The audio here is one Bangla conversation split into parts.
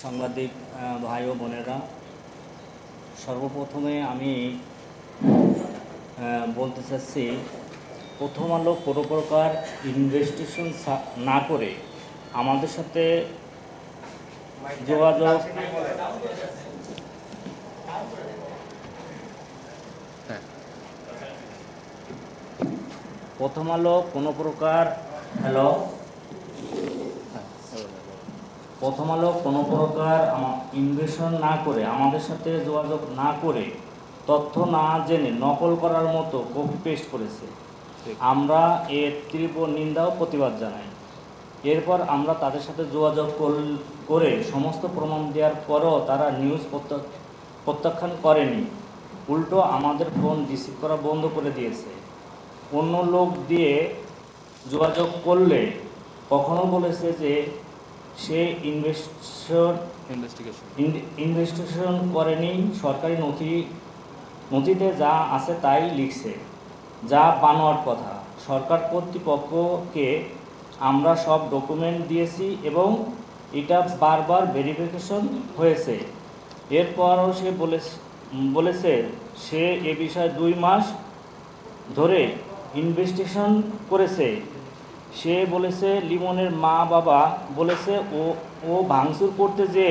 সাংবাদিক ভাই ও বোনেরা, সর্বপ্রথমে আমি বলতে চাচ্ছি, প্রথম আলো কোনো প্রকার ইনভেস্টিগেশন না করে আমাদের সাথে যোগাযোগ প্রথম আলো কোনো প্রকার, হ্যালো? প্রথম আলো কোনো প্রকার ইনভেশন না করে, আমাদের সাথে যোগাযোগ না করে, তথ্য না জেনে নকল করার মতো কপি পেস্ট করেছে। আমরা এর তীব্র নিন্দা ও প্রতিবাদ জানাই। এরপর আমরা তাদের সাথে যোগাযোগ করে সমস্ত প্রমাণ দেওয়ার পরও তারা নিউজ প্রত্যাখ- প্রত্যাখ্যান করেনি। উল্টো আমাদের ফোন রিসিভ করা বন্ধ করে দিয়েছে। অন্য লোক দিয়ে যোগাযোগ করলে কখনো বলেছে যে সে ইনভেস্টর ইনভেস্টিগেশন করেনি সরকারি নথি নথিতে যা আছে তাই লিখছে যা বানোয়ার কথা। সরকার কর্তৃপক্ষকে আমরা সব ডকুমেন্ট দিয়েছি এবং এটা বারবার ভেরিফিকেশন হয়েছে। এরপরও সে বলে বলেছে সে এ বিষয়ে দুই মাস ধরে ইনভেস্টিগেশন করেছে। সে বলেছে লিমনের মা বাবা বলেছে ও ও ভাঙচুর করতে যে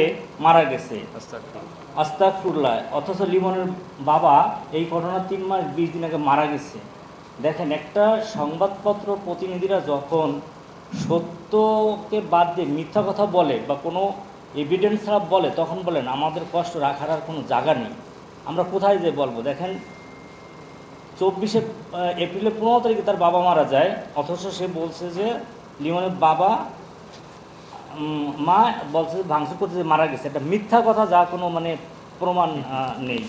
মারা গেছে। আস্তাকফুল্লাহ অথচ লিমনের বাবা এই ঘটনা তিন মাস বিশ দিন আগে মারা গেছে। দেখেন একটা সংবাদপত্র প্রতিনিধিরা যখন সত্যকে বাদ দিয়ে মিথ্যা কথা বলে বা কোনো এভিডেন্স ছাড়া বলে তখন বলেন আমাদের কষ্ট রাখার আর কোনো জায়গা নেই। আমরা কোথায় যে বলব? দেখেন চব্বিশে এপ্রিলের পনেরো তারিখে তার বাবা মারা যায়। অথচ সে বলছে যে লিমনের বাবা মা বলছে যে, ভাঙচুর করতে মারা গেছে। একটা মিথ্যা কথা, যা কোনো মানে প্রমাণ নেই।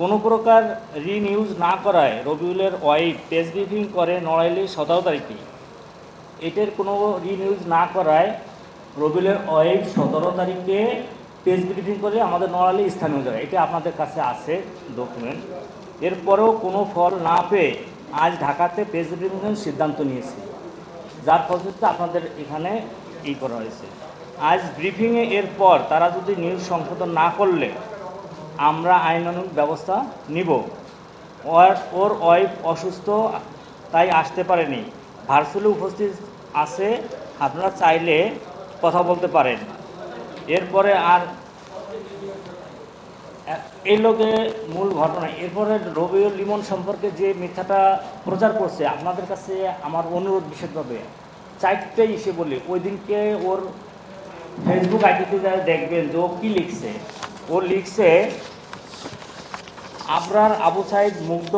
কোনো প্রকার রিনিউজ না করায় রবিউলের ওয়াইফ প্রেস ব্রিফিং করে নড়াইলে সতেরো তারিখে। এটার কোনো রিনিউজ না করায় রবিউলের ওয়াইফ সতেরো তারিখে প্রেস ব্রিফিং করে আমাদের নড়াইলে স্থানীয় জায়গায়। এটা আপনাদের কাছে আছে ডকুমেন্ট এরপরেও কোনো ফল না পেয়ে আজ ঢাকাতে প্রেস ব্রিফিংয়ের সিদ্ধান্ত নিয়েছি। যার ফলশ্রুতিতে আপনাদের এখানে ই করা হয়েছে। আজ ব্রিফিংয়ে এর পর তারা যদি নিউজ সংশোধন না করলে আমরা আইনানুগ ব্যবস্থা নিব। ওর ওর ওয়াইফ অসুস্থ, তাই আসতে পারেনি। ভার্চুয়ালি উপস্থিত আছে, আপনারা চাইলে কথা বলতে পারেন। এরপরে আর এই লোকে মূল ঘটনা, এরপরে রবিউল লিমন সম্পর্কে যে মিথ্যাটা প্রচার করছে, আপনাদের কাছে আমার অনুরোধ বিশেষভাবে, চারটে ইসে বলি। ওই দিনকে ওর ফেসবুক আইডিতে যারা দেখবেন যে ও কী লিখছে, ও লিখছে, Abrar Abu Sayeed Mugdho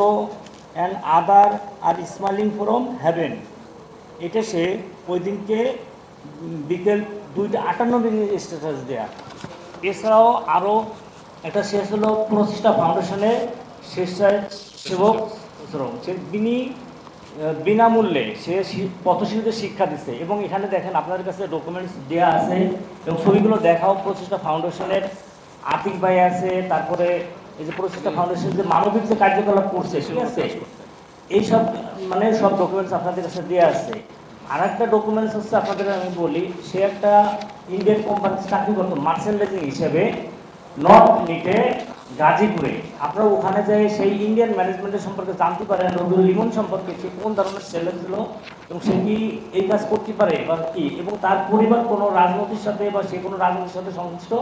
and other are smiling from heaven এটা সে ওই দিনকে বিকেল দুইটা আটান্ন মিনিট স্ট্যাটাস দেয়া। এছাড়াও আরও একটা শেষ হলো প্রচেষ্টা ফাউন্ডেশনের স্বেচ্ছাসেবক শ্রম। সে তিনি বিনামূল্যে সে পথশিশুদের শিক্ষা দিচ্ছে এবং এখানে দেখেন আপনাদের কাছে ডকুমেন্টস দেওয়া আছে এবং ছবিগুলো দেখাও প্রচেষ্টা ফাউন্ডেশনের আতিক ভাই আছে তারপরে এই যে প্রচেষ্টা ফাউন্ডেশন যে মানবিক যে কার্যকলাপ করছে ঠিক আছে? এইসব মানে সব ডকুমেন্টস আপনাদের কাছে দেওয়া আছে। আর একটা ডকুমেন্টস হচ্ছে আপনাদের আমি বলি সে একটা ইন্ডিয়ান কোম্পানি চাকরি করতো মার্চেন্ডাইজিং হিসেবে। নর্থ নিটে গাজীপুরে। আপনারা ওখানে যাই, সেই ইন্ডিয়ান ম্যানেজমেন্টের সম্পর্কে জানতে পারেন রবিউল লিমন সম্পর্কে সে কোন ধরনের ছেলে ছিল এবং সে কি এই কাজ করতে পারে বা কি? এবং তার পরিবার কোনো রাজনীতির সাথে বা সে কোনো রাজনীতির সাথে সংশ্লিষ্ট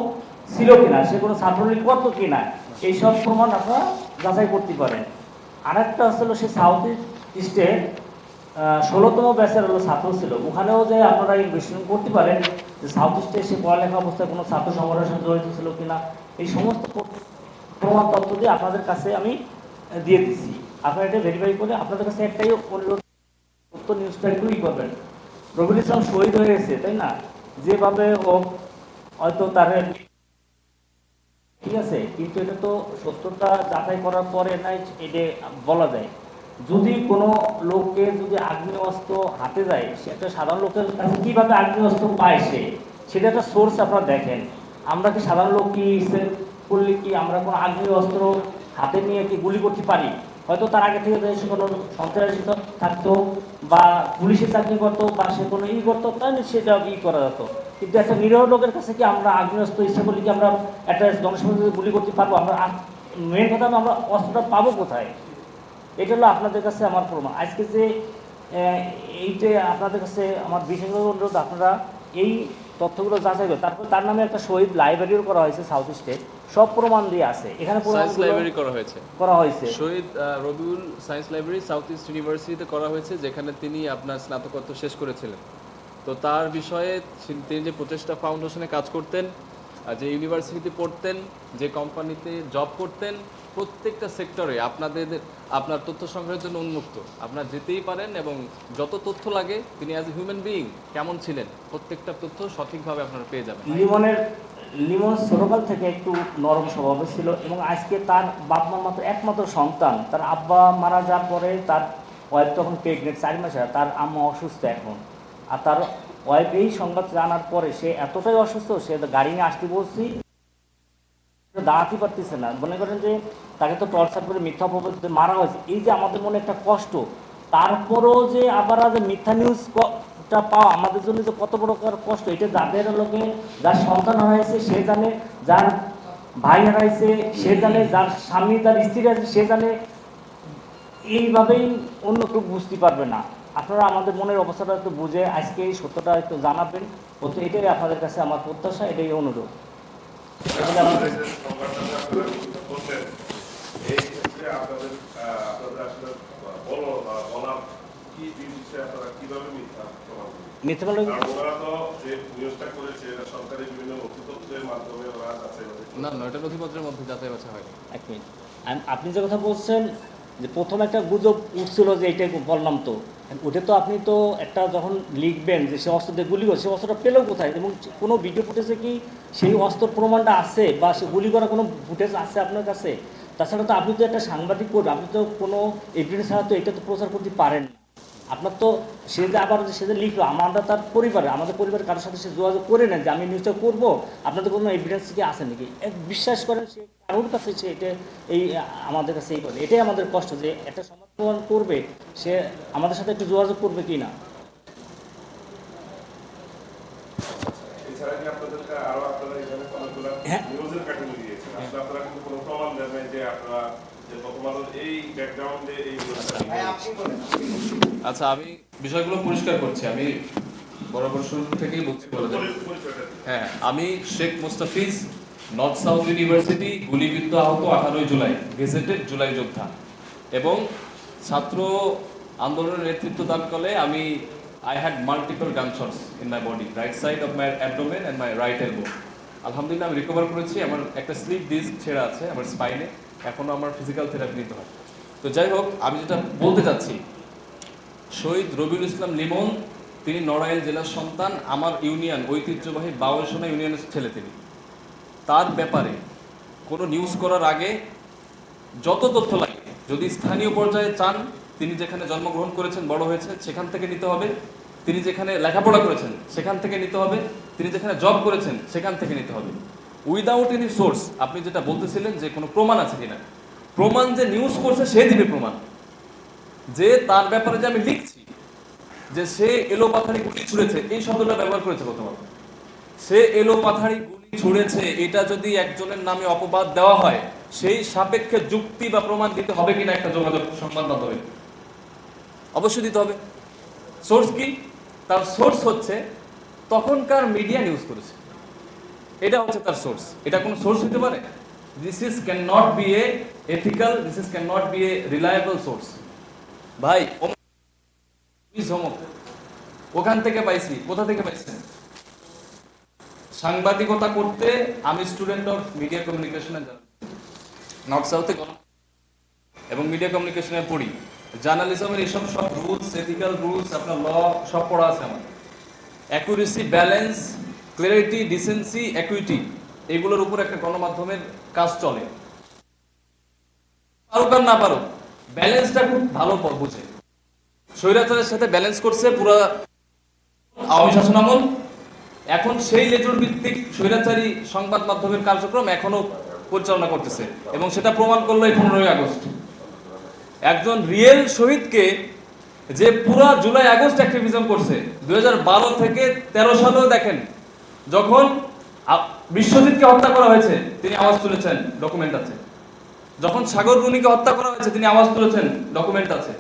ছিল কিনা? সে কোনো ছাত্রলীগ করতো কিনা? এইসব প্রমাণ আপনারা যাচাই করতে পারেন। আর একটা হচ্ছিল সে সাউথ ইস্টে ষোলোতম ব্যাচের হলো ছাত্র ছিল। ওখানেও যে আপনারা এই ইনভেস্টমেন্ট করতে পারেন যে সাউথ ইস্টে সে পড়ালেখা অবস্থায় কোনো ছাত্র সংগঠনের সাথে জড়িত ছিল কিনা? এই সমস্ত প্রমাণ তথ্য দিয়ে আপনাদের কাছে আমি দিয়ে দিচ্ছি আপনারা এটা ভেরিফাই করে আপনাদের কাছে একটাই অনুরোধ সত্য নিউজটা একটুই করবেন। রবিউল ইসলাম শহীদ হয়ে গেছে, তাই না? যেভাবে হোক, হয়তো তার ঠিক আছে, কিন্তু এটা তো সত্যতা যাচাই করার পরে নাই, এটা বলা যায়। যদি কোনো লোককে যদি অস্ত্র হাতে যায়, সে একটা সাধারণ লোকের কাছে কীভাবে অস্ত্র পায় সে? সেটা একটা সোর্স আপনারা দেখেন। আমরা কি সাধারণ লোক কি করলে কি আমরা কোনো আগ্নেয় অস্ত্র হাতে নিয়ে কি গুলি করতে পারি? হয়তো তার আগে থেকে সে কোনো সন্ত্রাসী থাকতো বা পুলিশের চাকরি করতো বা সে কোনো ই করতো, তাহলে সেটা ই করা যেত। কিন্তু একটা নিরহ লোকের কাছে কি আমরা আগ্নেয়স্ত্র ইচ্ছা করলে কি আমরা একটা জনসমাজকে গুলি করতে পারব? আমরা মেন কথা আমরা অস্ত্রটা পাবো কোথায়? এটা হলো আপনাদের কাছে আমার প্রমাণ। আজকে যে এইটা আপনাদের কাছে আমার বিশেষ অনুরোধ আপনারা এই তথ্যগুলো যাচাই করে। তারপর তার নামে একটা শহীদ লাইব্রেরিও করা হয়েছে সাউথ ইস্টে সব প্রমাণ দিয়ে আছে। এখানে সায়েন্স লাইব্রেরি করা হয়েছে। করা হয়েছে। Shahid Rabiul science library south east ইউনিভার্সিটিতে করা হয়েছে যেখানে তিনি আপনার স্নাতকোত্তর শেষ করেছিলেন। তো তার বিষয়ে তিনি যে প্রচেষ্টা ফাউন্ডেশনে কাজ করতেন যে ইউনিভার্সিটিতে পড়তেন যে কোম্পানিতে জব করতেন প্রত্যেকটা সেক্টরে আপনাদের, আপনার তথ্য সংগ্রহের জন্য উন্মুক্ত। আপনার যেতেই পারেন এবং যত তথ্য লাগে, তিনি অ্যাজ হিউম্যান বিইং কেমন ছিলেন, প্রত্যেকটা তথ্য সঠিকভাবে আপনারা পেয়ে যাবেন। লিমনের, লিমন ছোটকাল থেকে একটু নরম স্বভাবের ছিল এবং আজকে তার বাপ মার মাত্র একমাত্র সন্তান, তার আব্বা মারা যাওয়ার পরে তার ওয়াইফ তখন প্রেগনেন্ট চার মাসে তার আম্মা অসুস্থ এখন। আর তার ওয়াইফ এই সংবাদ জানার পরে সে এতটাই অসুস্থ, সে গাড়ি নিয়ে আসতে বলছি। দাঁড়াতে পারতেছে না। মনে করেন যে তাকে তো টর্চার করে মিথ্যা অপবাদ মারা হয়েছে। এই যে আমাদের মনে একটা কষ্ট, তারপরেও যে আবার যে মিথ্যা নিউজ টা পাওয়া আমাদের জন্য যে কত বড় কষ্ট, এটা যাদের লোকে, যার সন্তান হারাইছে সে জানে, যার ভাই হারাইছে সে জানে, যার স্বামী, যার স্ত্রী আছে সে জানে, এইভাবেই অন্য কেউ বুঝতে পারবে না। আপনারা আমাদের মনের অবস্থাটা একটু বুঝে আজকে এই সত্যটা একটু জানাবেন। এটাই আপনাদের কাছে আমার প্রত্যাশা, এটাই অনুরোধ। এটা বিভিন্ন নথিপত্রের মধ্যে হয় এক মিনিট। আপনি যে কথা বলছেন যে প্রথম একটা গুজব উঠছিল যে এইটা বললাম তো ওটা তো আপনি তো একটা যখন লিখবেন যে সে অস্ত্র দিয়ে গুলি করে, সে অস্ত্রটা পেলেও কোথায়? এবং কোনো ভিডিও ফুটেজে কি সেই অস্ত্র প্রমাণটা আছে বা সে গুলি করা কোনো ফুটেজ আছে আপনার কাছে? তাছাড়া তো আপনি তো একটা সাংবাদিক করবেন আপনি তো কোনো এভিডেন্স ছাড়া তো এটা তো প্রচার করতে পারেন না আপনার তো সে যে আবার সে যে লিখলো আমরা তার পরিবারে আমাদের পরিবারের কারোর সাথে সে যোগাযোগ করে নেন যে আমি নিউজটা করব আপনাদের কোনো এভিডেন্স কি আছে নাকি? এক বিশ্বাস করেন সে কারোর কাছে সে এটা এই আমাদের কাছে এই করে এটাই আমাদের কষ্ট যে একটা সমাজ করবে সে আমাদের সাথে একটু যোগাযোগ করবে কি না? হ্যাঁ। দেন আচ্ছা আমি বিষয়গুলো পরিষ্কার করছি। আমি বরাবর শুরু থেকেই বলছি বলে দিন। হ্যাঁ আমি Sheikh Mustafiz north south university গুলিবিদ্ধ আহত আঠারোই জুলাই গেজেটেড জুলাই যোদ্ধা। এবং ছাত্র আন্দোলনের নেতৃত্ব দানকালে আমি I had multiple gun in my body right side of my abdomen and my right elbow আলহামদুলিল্লাহ আমি রিকভার করেছি। আমার একটা স্লিপ ডিস্ক ছেঁড়া আছে আমার স্পাইনে এখনও আমার ফিজিক্যাল থেরাপি নিতে হয়। তো যাই হোক, আমি যেটা বলতে চাচ্ছি, শহীদ রবিউল ইসলাম লিমন, তিনি নড়াইল জেলার সন্তান, আমার ইউনিয়ন, ঐতিহ্যবাহী বাউলসোনা ইউনিয়নের ছেলে তিনি। তার ব্যাপারে কোনো নিউজ করার আগে যত তথ্য লাগে, যদি স্থানীয় পর্যায়ে চান, তিনি যেখানে জন্মগ্রহণ করেছেন, বড় হয়েছে সেখান থেকে নিতে হবে। তিনি যেখানে লেখাপড়া করেছেন, সেখান থেকে নিতে হবে। তিনি যেখানে জব করেছেন, সেখান থেকে নিতে হবে। উইদাউট এনি সোর্স আপনি যেটা বলতেছিলেন যে কোনো প্রমাণ আছে কিনা। প্রমাণ যে নিউজ করছে, সে দিবে প্রমাণ। যে তার ব্যাপারে যে আমি লিখছি, যে সে এলো পাথারি গুলি ছুঁড়েছে, এই শব্দটা ব্যবহার করেছে প্রথমত। সে এলো পাথারি গুলি ছুঁড়েছে, এটা যদি একজনের নামে অপবাদ দেওয়া হয়, সেই সাপেক্ষে যুক্তি বা প্রমাণ দিতে হবে কিনা একটা যোগাযোগ সংবাদ মাধ্যমে? অবশ্যই দিতে হবে। সোর্স কি? তার সোর্স হচ্ছে তখনকার মিডিয়া নিউজ করেছে। এটা হচ্ছে তার সোর্স এটা কোনো সোর্স হতে পারে? This is can not be a ethical this is can not be a reliable source ভাই। ওখান থেকে পাইছি। কোথা থেকে পাইছেন? সাংবাদিকতা করতে আমি student of media communication north সাউথে এবং মিডিয়া কমিউনিকেশনে পড়ি। জার্নালিজমের এইসব সব রুলস এথিক্যাল রুলস আপনার ল সব পড়া আছে আমার। Accuracy balance clarity decency equity এগুলোর উপর একটা গণমাধ্যমের কাজ চলে। পারুক আর না পারুক ব্যালেন্সটা খুব ভালো বুঝে। স্বৈরাচারের সাথে ব্যালেন্স করছে পুরো আওয়ামী শাসন আমল। এখন সেই লেজুর ভিত্তিক স্বৈরাচারী সংবাদ মাধ্যমের কার্যক্রম এখনও পরিচালনা করতেছে এবং সেটা প্রমাণ করল এই পনেরোই আগস্ট। একজন রিয়েল শহীদকে যে পুরা জুলাই আগস্ট অ্যাক্টিভিজম করছে, দুই হাজার বারো থেকে তেরো সালেও দেখেন যখন বিশ্বজিৎকে হত্যা করা হয়েছে তিনি আওয়াজ তুলেছেন ডকুমেন্ট আছে। যখন সাগর রুনিকে হত্যা করা হয়েছে তিনি আওয়াজ তুলেছেন ডকুমেন্ট আছে।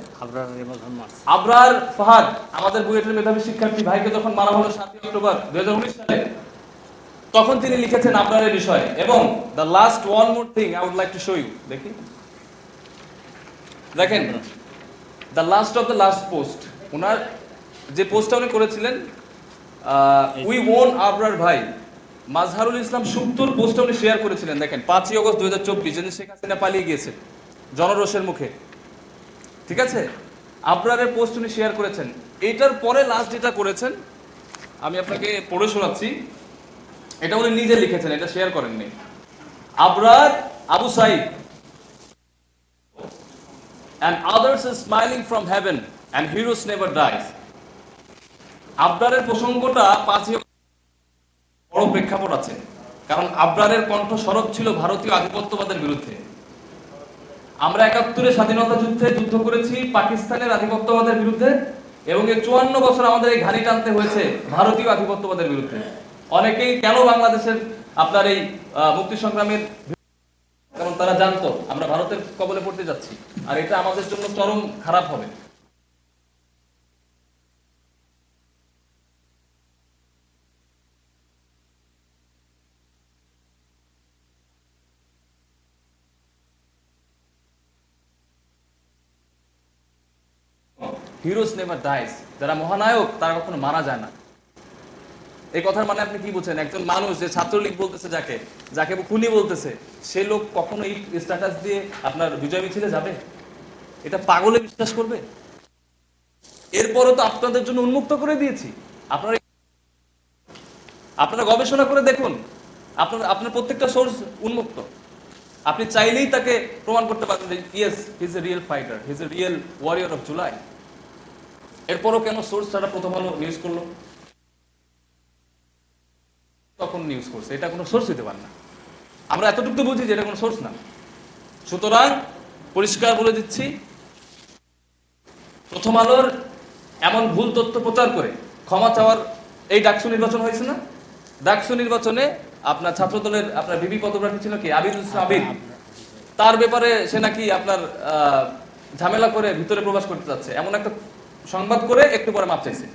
আবরার ফাহাদ আমাদের বুয়েটের মেধাবী শিক্ষার্থী ভাইকে যখন মারা হলো সাতই অক্টোবর দু হাজার উনিশ সালে তখন তিনি লিখেছেন আবরারের বিষয়ে এবং the last one more thing I would like to show you দেখি। দেখেন the last of the last post ওনার যে পোস্টটা উনি করেছিলেন উই ওন আবরার ভাই, মাজহারুল ইসলাম সুপ্তুর পোস্ট উনি শেয়ার করেছিলেন, দেখেন, পাঁচই অগস্ট দুই হাজার চব্বিশ শেখ হাসিনা পালিয়ে গিয়েছে, জনরোষের মুখে। ঠিক আছে? আবরারের পোস্ট উনি শেয়ার করেছেন। এটার পরে লাস্ট যেটা করেছেন, আমি আপনাকে পড়ে শোনাচ্ছি, এটা উনি নিজে লিখেছেন, এটা শেয়ার করেননি। Abrar Abu Saeed and others is smiling from heaven and heroes never dies আবরারের প্রসঙ্গটা পাঁচই বড় প্রেক্ষাপট আছে। কারণ আবরারের কণ্ঠ সরব ছিল ভারতীয় আধিপত্যবাদের বিরুদ্ধে। আমরা একাত্তরে স্বাধীনতা যুদ্ধে যুদ্ধ করেছি পাকিস্তানের আধিপত্যবাদের বিরুদ্ধে এবং এই চুয়ান্ন বছর আমাদের এই ঘাড়ি টানতে হয়েছে ভারতীয় আধিপত্যবাদের বিরুদ্ধে। অনেকেই কেন বাংলাদেশের আপনার এই মুক্তি সংগ্রামের কারণ তারা জানতো, আমরা ভারতের কবলে পড়তে যাচ্ছি। আর এটা আমাদের জন্য চরম খারাপ হবে। হিরোস নেভার ডাইস যারা মহানায়ক, তারা কখনো মারা যায় না। এই কথার মানে আপনি কি বলছেন একজন মানুষ যে ছাত্রলীগ বলতেছে যাকে যাকে খুনি বলতেছে, সে লোক কখনো এই স্ট্যাটাস দিয়ে আপনার বিজয় মিছিলে যাবে? এটা পাগলে বিশ্বাস করবে? এরপরও তো আপনাদের জন্য উন্মুক্ত করে দিয়েছি। আপনারা আপনারা গবেষণা করে দেখুন। আপনার আপনার প্রত্যেকটা সোর্স উন্মুক্ত। আপনি চাইলেই তাকে প্রমাণ করতে পারবেন যে yes his a real fighter his a real warrior of July এরপরও কেন সোর্স ছাড়া প্রথম আলো নিউজ করল? তখন নিউজ করছে। এটা কোনো সোর্স হতে পারে না। আমরা এতটুকু বুঝি যে এটা কোনো সোর্স না। সুতরাং পরিষ্কার বলে দিচ্ছি, প্রথম আলোর এমন ভুল তথ্য প্রচার করে ক্ষমা চাওয়ার এই ডাকসু নির্বাচন হয়েছে না? ডাকসু নির্বাচনে আপনার ছাত্রদলের আপনার বিবি পদপ্রার্থী ছিল কি? হোসেন আবিদ তার ব্যাপারে সে নাকি আপনার ঝামেলা করে ভিতরে প্রবেশ করতে যাচ্ছে এমন একটা সংবাদ করে একটু পরে মাপ চাইছে।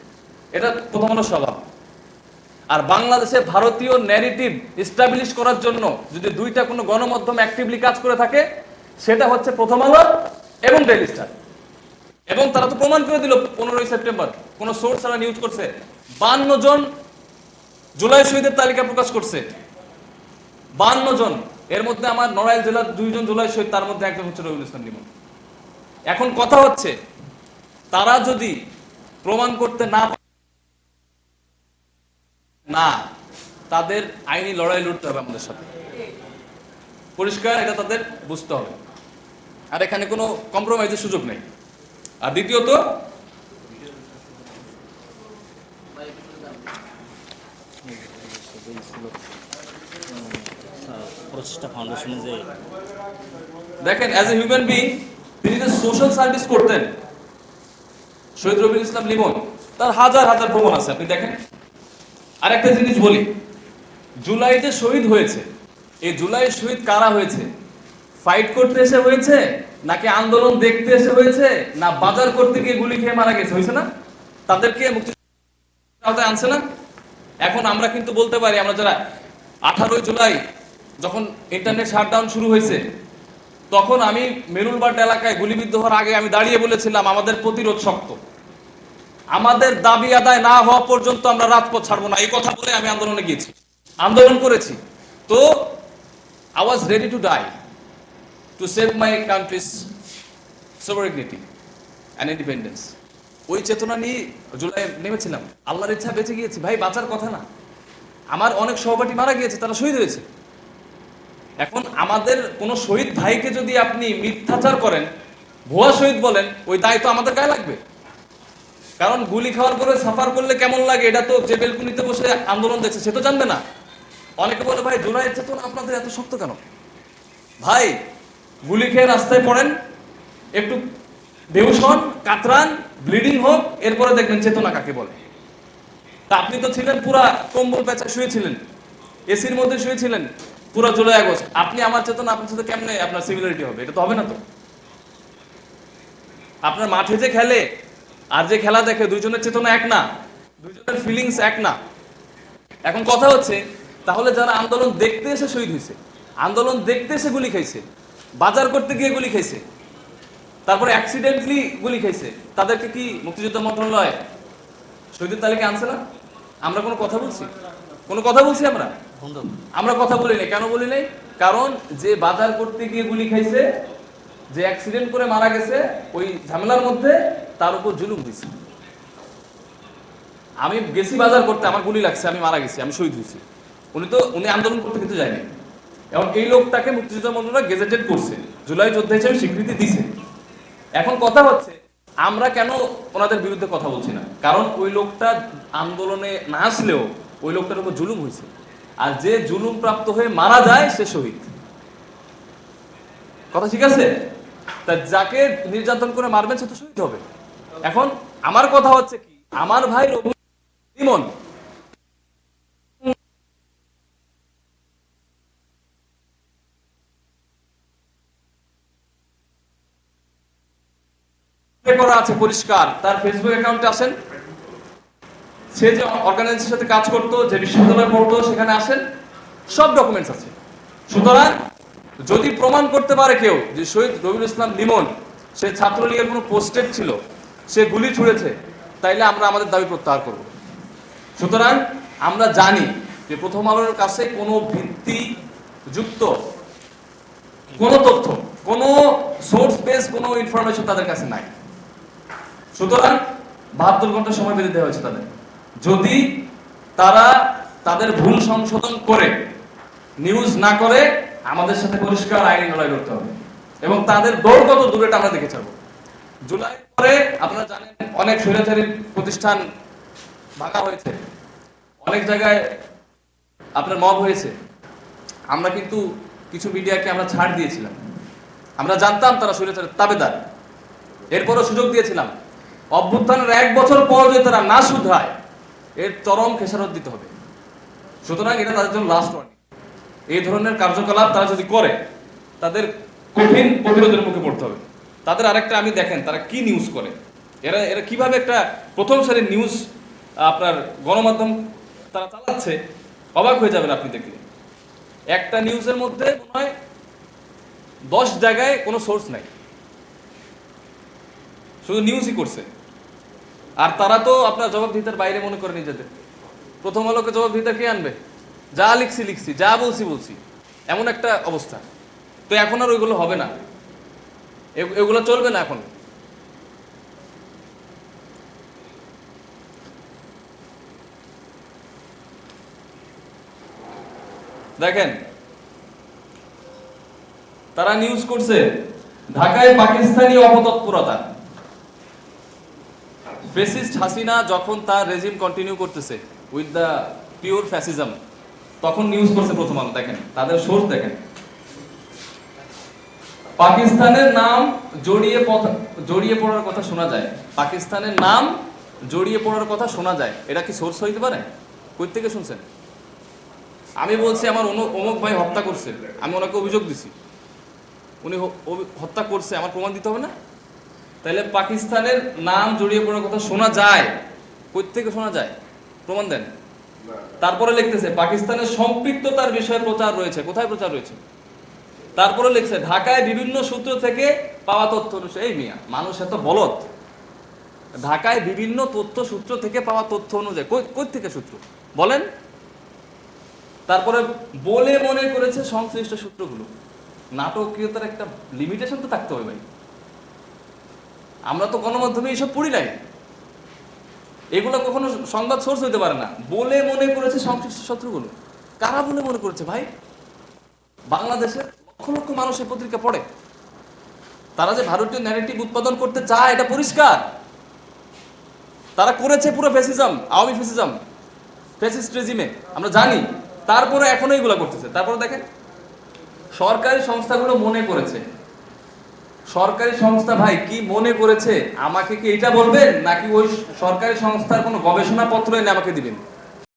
এটা প্রথম আলোর স্বভাব। আর বাংলাদেশে ভারতীয় ন্যারেটিভ এস্টাবলিশ করার জন্য যদি দুইটা কোনো গণমাধ্যম অ্যাক্টিভলি কাজ করে থাকে, সেটা হচ্ছে প্রথম আলো এবং ডেইলি স্টার এবং তারা তো প্রমাণ করে দিল পনেরোই সেপ্টেম্বর, কোন সোর্স তারা নিউজ করছে। বান্ন জন জুলাই শহীদের তালিকা প্রকাশ করছে। বান্ন জন। এর মধ্যে আমার নড়াইল জেলার দুইজন জুলাই শহীদ, তার মধ্যে একজন হচ্ছে রবিউল ইসলাম এখন কথা হচ্ছে তারা যদি প্রমাণ করতে না না তাদের আইনি লড়াই লড়তে হবে আমাদের সাথে। পরিষ্কার এটা তাদের বুঝতে হবে। আর এখানে কোনো কম্প্রোমাইজের সুযোগ নেই। আর দ্বিতীয়ত প্রচেষ্টা ফাউন্ডেশনে যে দেখেন অ্যাজ এ হিউম্যান বিং তিনি যে সোশ্যাল সার্ভিস করতেন শহীদ রবিউল ইসলাম লিমন, তার হাজার হাজার প্রমাণ আছে, আপনি দেখেন। আর একটা জিনিস বলি, জুলাইতে শহীদ হয়েছে। এই জুলাই শহীদ কারা হয়েছে? ফাইট করতে এসে হয়েছে, নাকি আন্দোলন দেখতে এসে হয়েছে, না বাজার করতে গিয়ে গুলি খেয়ে মারা গেছে, হয়েছে না? তাদেরকে মুক্তি আওতায় আনছে না? এখন আমরা কিন্তু বলতে পারি, আমরা যারা আঠারোই জুলাই যখন ইন্টারনেট শাটডাউন শুরু হয়েছে, তখন আমি মেরুলবাট এলাকায় গুলিবিদ্ধ হওয়ার আগে আমি দাঁড়িয়ে বলেছিলাম, আমাদের প্রতিরোধ শক্ত। আমাদের দাবি আদায় না হওয়া পর্যন্ত আমরা রাজপথ ছাড়বো না। এই কথা বলে আমি আন্দোলনে গিয়েছি। আন্দোলন করেছি। তো I was ready to die to save my country's sovereignty and independence ওই চেতনা নিয়ে জুলাই নেমেছিলাম। আল্লাহর ইচ্ছা বেঁচে গিয়েছি। ভাই, বাঁচার কথা না। আমার অনেক সহপাঠী মারা গিয়েছে, তারা শহীদ হয়েছে। এখন আমাদের কোনো শহীদ ভাইকে যদি আপনি মিথ্যাচার করেন, ভুয়া শহীদ বলেন, ওই দায় তো আমাদের গায়ে লাগবে। কারণ গুলি খাওয়ার পরে সাফার করলে কেমন লাগে? এটা তো যে বেলকুনিতে বসে আন্দোলন দেখছে, সে তো জানবে না। অনেকে বলে, ভাই জুলাইয়ের চেতনা আপনাদের এত শক্ত কেন? ভাই, গুলি খেয়ে রাস্তায় পড়েন, একটু হন, কাতরান ব্লিডিং হোক, এরপরে দেখবেন চেতনা কাকে বলে। তা আপনি তো ছিলেন পুরা কম্বল পেঁচা শুয়েছিলেন, এসির মধ্যে শুয়েছিলেন, পুরো জুলাই আগস্ট। আপনি আমার চেতনা, আপনার সাথে কেমনে আপনার সিমিলারিটি হবে? এটা তো হবে না তো। আপনার মাঠে যে খেলে আর যে খেলা দেখে দুইজনের চেতনা এক না, দুইজনের ফিলিংস এক না। এখন কথা হচ্ছে, তাহলে যারা আন্দোলন দেখতে এসে শহীদ হয়েছে, আন্দোলন দেখতে এসে গুলি খাইছে, বাজার করতে গিয়ে গুলি খাইছে, তারপরে অ্যাক্সিডেন্টলি গুলি খাইছে, তাদেরকে কি মুক্তিযুদ্ধ মন্ত্রণালয় শহীদের তালিকা আনছে না? আমরা কোনো কথা বলছি? কোনো কথা বলছি আমরা? আমরা কথা বলি নাই। কেন বলি নাই? কারণ যে বাজার করতে গিয়ে গুলি খাইছে, যে অ্যাক্সিডেন্ট করে মারা গেছে, ওই ঝামেলার মধ্যে তার উপর জুলুম হয়েছে আমি গেছি বাজার করতে আমার গুলি লাগছে, আমি মারা গেছি, আমি শহীদ হয়েছি। উনি তো উনি আন্দোলন করতে কিন্তু যায়নি। এবং এই লোকটাকে মুক্তিযুদ্ধ মন্ত্রণালয় গেজেটেড করছে, জুলাই যোদ্ধা হিসেবে স্বীকৃতি দিছে। এখন কথা হচ্ছে, আমরা কেন ওনাদের বিরুদ্ধে কথা বলছি না? কারণ ওই লোকটা আন্দোলনে না আসলেও ওই লোকটার উপর জুলুম হয়েছে। আর যে জুলুম প্রাপ্ত হয়ে মারা যায়, সে শহীদ। কথা ঠিক আছে? তা যাকে নির্যাতন করে মারবেন, সে তো শহীদ হবে। এখন আমার কথা হচ্ছে কি? আমার ভাই রবি ইমন করা আছে পরিষ্কার। তার ফেসবুক অ্যাকাউন্টে আসেন। সে যে অর্গানাইজেশনের সাথে কাজ করতো, যে বিশ্ববিদ্যালয়ে পড়তো, সেখানে আসেন। সব ডকুমেন্টস আছে। সুতরাং যদি প্রমাণ করতে পারে কেউ যে শহীদ রবিউল ইসলাম লিমন সে ছাত্রলীগের কোনো পোস্টেড ছিল সে গুলি ছুঁড়েছে, তাইলে আমরা আমাদের দাবি প্রত্যাহার করব। সুতরাং আমরা জানি যে প্রথম আলোর কাছে কোনো ভিত্তি যুক্ত, কোনো তথ্য, কোনো সোর্স বেস, কোনো ইনফরমেশন তাদের কাছে নাই। সুতরাং বাহাত্তর ঘণ্টা সময় বেঁধে দেওয়া হয়েছে তাদের। যদি তারা তাদের ভুল সংশোধন করে, নিউজ না করে, আমাদের সাথে পরিষ্কার আইনি লড়াই করতে হবে। এবং তাদের দৌড় কত দূরেটা আমরা দেখে যাব জুলাই পরে আপনারা জানেন অনেক স্বৈরাচারী প্রতিষ্ঠান ভাঙা হয়েছে। অনেক জায়গায় আপনার মব হয়েছে। আমরা কিন্তু কিছু মিডিয়াকে আমরা ছাড় দিয়েছিলাম। আমরা জানতাম তারা স্বৈরাচারের তাবেদার। এরপরও সুযোগ দিয়েছিলাম। অভ্যুত্থানের এক বছর পর যদি তারা না শুধরায় এর চরম খেসারত দিতে হবে। সুতরাং এটা তাদের জন্য লাস্ট ওয়ার্নিং এই ধরনের কার্যকলাপ তারা যদি করে, তাদের কঠিন প্রতিরোধের মুখে পড়তে হবে। তাদের আরেকটা আমি দেখেন, তারা কি নিউজ করে? এরা এরা কীভাবে একটা প্রথম সারির নিউজ আপনার গণমাধ্যম তারা চালাচ্ছে, অবাক হয়ে যাবেন আপনি দেখলে। একটা নিউজের মধ্যে মনে হয় দশ জায়গায় কোনো সোর্স নাই। শুধু নিউজই করছে। আর তারা তো আপনার জবাবদিহিতার বাইরে মনে করে নিজেদের। প্রথম আলোকে জবাবদিহিতা কে আনবে? যা লিখছি লিখছি, যা বলছি বলছি। এমন একটা অবস্থা। তো এখন আর ওইগুলো হবে না। এগুলো চলবে না এখন। দেখেন, তারা নিউজ করছে, ঢাকায় পাকিস্তানি অপতৎপরতা। ফেসিস্ট হাসিনা যখন তার রেজিম কন্টিনিউ করতেছে উইথ দ্য পিওর ফ্যাসিজম তখন নিউজ করছে প্রথম আলো, দেখেন, তাদের সোর্স দেখেন। পাকিস্তানের নাম জড়িয়ে জড়িয়ে পড়ার কথা শোনা যায়। পাকিস্তানের নাম জড়িয়ে পড়ার কথা শোনা যায়। এটা কি সোর্স হইতে পারে? কই থেকে শুনছেন? আমি বলছি আমার অমুক ভাই হত্যা করছে। আমি ওনাকে অভিযোগ দিছি। উনি হত্যা করছে আমার প্রমাণ দিতে হবে না? তাহলে পাকিস্তানের নাম জড়িয়ে পড়ার কথা শোনা যায়। কই থেকে শোনা যায়? প্রমাণ দেন। তারপরে লিখতেছে পাকিস্তানের সম্পৃক্ততার বিষয়ে প্রচার রয়েছে। কোথায় প্রচার রয়েছে? তারপরে লিখছে, ঢাকায় বিভিন্ন সূত্র থেকে পাওয়া তথ্য অনুসারে, এই মিয়া, মানুষ এত বলদ। ঢাকায় বিভিন্ন তথ্য সূত্র থেকে পাওয়া তথ্য অনুযায়ী, কই থেকে সূত্র? বলেন। তারপরে বলে মনে করেছে সংশ্লিষ্ট সূত্রগুলো। নাটকীয়তার একটা লিমিটেশন তো থাকতে হবে ভাই। আমরা তো গণমাধ্যমে এইসব পড়ি নাই। এগুলো কখনো সংবাদ সোর্স হইতে পারে না। বলে মনে করেছে সংশ্লিষ্ট সূত্রগুলো। কারা বলে মনে করেছে ভাই? বাংলাদেশের লক্ষ লক্ষ মানুষ এই পত্রিকা পড়ে। তারা যে ভারতীয় ন্যারেটিভ উৎপাদন করতে চায়, এটা পরিষ্কার। তারা করেছে পুরো ফেসিজম আওয়ামী ফেসিজম ফেসিস্ট রেজিমে আমরা জানি, তারপরে এখনও এগুলো করতেছে। তারপরে দেখেন, সরকারি সংস্থাগুলো মনে করেছে। সরকারি সংস্থা ভাই, কি মনে করেছে? আমাকে কি এটা বলবেন? নাকি ওই সরকারি সংস্থার কোনো গবেষণাপত্র এনে আমাকে দিবেন?